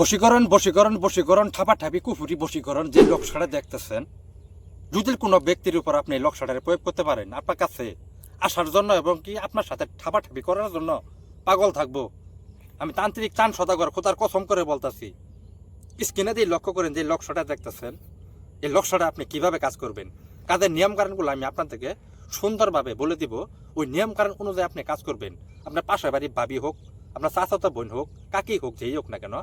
বশীকরণ বশীকরণ বশীকরণ ঠাপাঠাপি কুফুরি বশীকরণ যে লক্ষ্যটা দেখতেছেন। যদি কোনো ব্যক্তির উপর আপনি এই লক্ষ্যটারে প্রয়োগ করতে পারেন, আপনার কাছে আসার জন্য এবং কি আপনার সাথে ঠাপাঠাপি করার জন্য পাগল থাকব। আমি তান্ত্রিক চান সদাগর, খোদার কসম করে বলতাছি। স্ক্রিনে দিয়ে লক্ষ্য করেন যে লক্ষ্যটা দেখতেছেন। এই লক্ষ্যটা আপনি কীভাবে কাজ করবেন? কাজের নিয়ম কারণগুলো আমি আপনার থেকে সুন্দরভাবে বলে দিব, ওই নিয়ম কারণ অনুযায়ী আপনি কাজ করবেন। আপনার পাশের বাড়ি ভাবি হোক, আপনার চাচাতো বোন হোক, কাকি হোক, যেই হোক না কেন,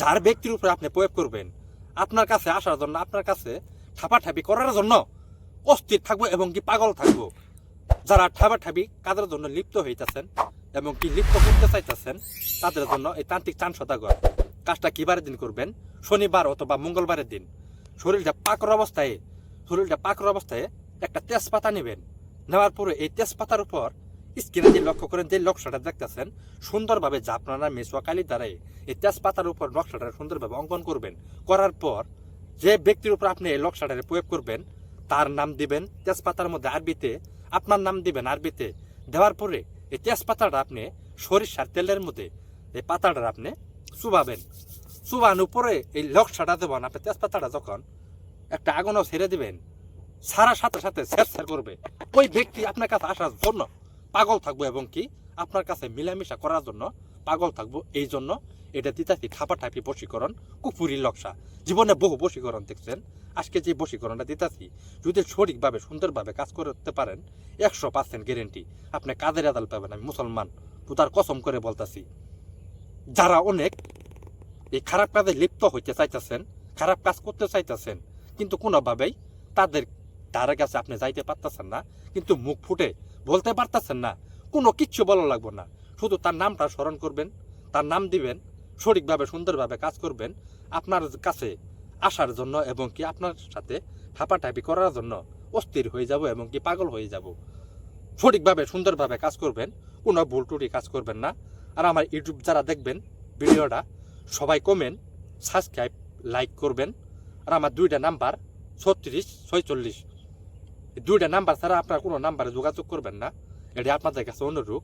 যার ব্যক্তির উপরে আপনি প্রয়োগ করবেন, আপনার কাছে আসার জন্য, আপনার কাছে ঠাপাঠাপি করার জন্য অস্থির থাকব এবং কি পাগল থাকব। যারা ঠাপাঠাপি কাজের জন্য লিপ্ত হইতেছেন এবং কি লিপ্ত করতে চাইতেছেন, তাদের জন্য এই তান্ত্রিক চান সদাগর। কাজটা কিবারের দিন করবেন? শনিবার অথবা মঙ্গলবারের দিন। শরীরটা পাকর অবস্থায়, শরীরটা পাকর অবস্থায় একটা তেজপাতা নেবেন। নেওয়ার পরে এই তেজপাতার উপর স্ক্রিনে যে লক্ষ্য করেন, যে নকশাটা দেখতেছেন, সুন্দরভাবে জাপনারা মেসোয়া কালি দ্বারাই এই তেজপাতার উপর নকশাটা সুন্দরভাবে অঙ্কন করবেন। করার পর যে ব্যক্তির উপর আপনি এই নকশাটারে প্রয়োগ করবেন, তার নাম দিবেন, তেজপাতার মধ্যে আরবিতে, আপনার নাম দিবেন আরবিতে। দেওয়ার পরে এই তেজপাতাটা আপনি সরিষার তেলের মধ্যে এই পাতাটা আপনি চুবাবেন। চুবানোর পরে এই লক্ষ্যটা দেবেন, আপনি তেজপাতাটা যখন একটা আগুনও ছেড়ে দিবেন সারা সাথে সাথে স্যার করবে। ওই ব্যক্তি আপনার কাছে আসার জন্য পাগল থাকব এবং কি? আপনার কাছে মিলামিশা করার জন্য পাগল থাকব। এই জন্য এটা দিতাছি ঠাপাঠাপি বশীকরণ কুপুরি লক্সা জীবনে বহু বশীকরণ দেখছেন। আজকে যে বশীকরণটা দিতাছি, যদি সঠিকভাবে, সুন্দরভাবে কাজ করতে পারেন, একশো পার্সেন্ট গ্যারেন্টি আপনি কাজের আদাল পাবেন, আমি মুসলমান। পুতার কসম করে বলতাছি, যারা অনেক এই খারাপ কাজে লিপ্ত হইতে চাইতেছেন, খারাপ কাজ করতে চাইতেছেন, কিন্তু কোনোভাবেই তাদের তার কাছে আপনি যাইতে পারতেছেন না, কিন্তু মুখ ফুটে বলতে পারতেছেন না, কোনো কিচ্ছু বলা লাগবে না। শুধু তার নামটা স্মরণ করবেন, তার নাম দিবেন, সঠিকভাবে, সুন্দরভাবে কাজ করবেন আপনার কাছে আসার জন্য এবং কি আপনার সাথে ঠাপাঠাপি করার জন্য অস্থির হয়ে যাব এবং কি পাগল হয়ে যাব। সঠিকভাবে, সুন্দরভাবে কাজ করবেন, কোনো ভুল টুটি কাজ করবেন না। আর আমার ইউটিউব যারা দেখবেন, ভিডিওটা সবাই কমেন্ট সাবস্ক্রাইব লাইক করবেন। আর আমার দুইটা নাম্বার, ছত্রিশ, ছয়চল্লিশ। দুইটা নাম্বার ছাড়া আপনার কোনো নাম্বারে যোগাযোগ করবেন না। এটি আপনাদের কাছে অনুরোধ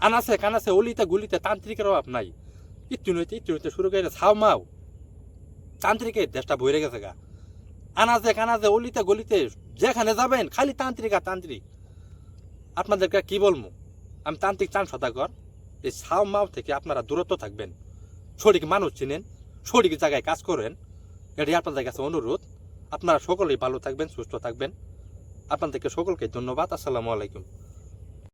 আনাসে কানাসে অলিতে গুলিতে তান্ত্রিকের অভাব নাই। ইত্যু নইতে ইত্যু নইতে শুরু করে ছাও মাও। তান্ত্রিকের দেশটা বইরে গেছে গা। আনাজে কানাজে অলিতে গলিতে যেখানে যাবেন, খালি তান্ত্রিক আর তান্ত্রিক। আপনাদেরকে কি বলব আমি তান্ত্রিক চান সদাগর। এই ছাও মাও থেকে আপনারা দূরত্ব থাকবেন। সঠিক মানুষ চিনেন, সঠিক জায়গায় কাজ করেন। এটি আপনাদের কাছে অনুরোধ। আপনারা সকলেই ভালো থাকবেন, সুস্থ থাকবেন। আপনাদেরকে সকলকে ধন্যবাদ। আসসালামু আলাইকুম।